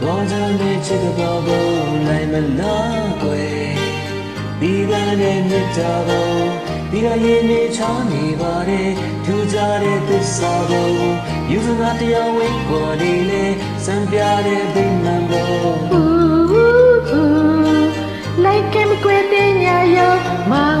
ဘောဇံမေချစ်တဲ့ဘောဘလိုက်မလားကွယ်ဒီကနေ့မြတ်တာဘောဒီကရင်နေချောင်းနေပါတယ်ထူကြတဲ့သစ္စာဘောယူစနာတရားဝိကိုနေလေစံပြတဲ့ဗိမာန်ဘော Like him quitting ya yo mom